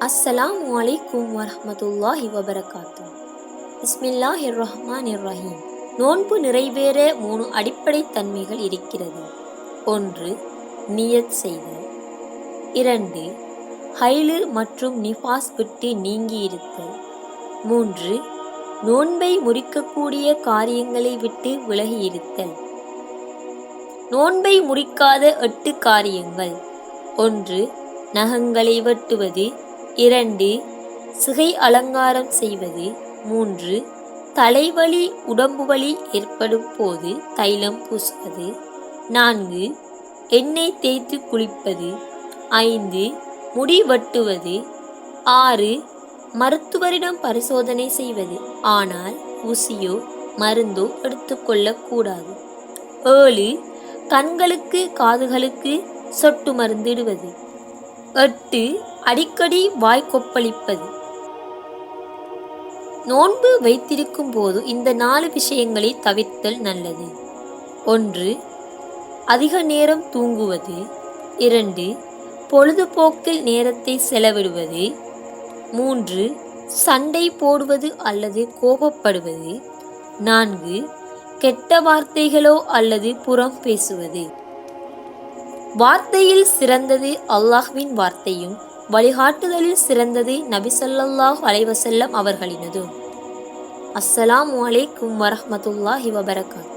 அஸ்ஸலாம் வலைக்கும் வரமத்துல்லாஹி வபரகாத்து பிஸ்மில்லாஹிர் ரஹ்மானிர் ரஹீம் நோன்பு நிறைவேற மூணு அடிப்படை தன்மைகள் இருக்கிறது. ஒன்று நியத் செய்தல். இரண்டு ஹைலு மற்றும் நிஃபாஸ் விட்டு நீங்கி இருத்தல். மூன்று நோன்பை முறிக்கக்கூடிய காரியங்களை விட்டு விலகி இருத்தல். நோன்பை முறிக்காத எட்டு காரியங்கள். ஒன்று நகங்களை வெட்டுவது. இரண்டு சிகை அலங்காரம் செய்வது. மூன்று தலைவலி உடம்பு வலி ஏற்படும் போது தைலம் பூசுவது. நான்கு எண்ணெய் தேய்த்து குளிப்பது. ஐந்து முடி வெட்டுவது. ஆறு மருத்துவரிடம் பரிசோதனை செய்வது. ஆனால் ஊசியோ மருந்தோ எடுத்துக்கொள்ளக்கூடாது ஏழு கண்களுக்கு காதுகளுக்கு சொட்டு மருந்திடுவது. எட்டு அடிக்கடி வாய் கொப்பளிப்பது. நோன்பு வைத்திருக்கும் போது இந்த நாலு விஷயங்களை தவிர்த்தல் நல்லது. ஒன்று அதிக நேரம் தூங்குவது. இரண்டு பொழுதுபோக்கில் நேரத்தை செலவிடுவது. மூன்று சண்டை போடுவது அல்லது கோபப்படுவது. நான்கு கெட்ட வார்த்தைகளோ அல்லது புறம் பேசுவது. வார்த்தையில் சிறந்தது அல்லாஹ்வின் வார்த்தையும் வழிகாட்டுதலில் சிறந்தது நபிசல்லாஹ் அலைவசல்லம் அவர்களினதும். அஸ்ஸலாம் வலைக்கும் வரமத்துல்லாஹி வபரகாத்.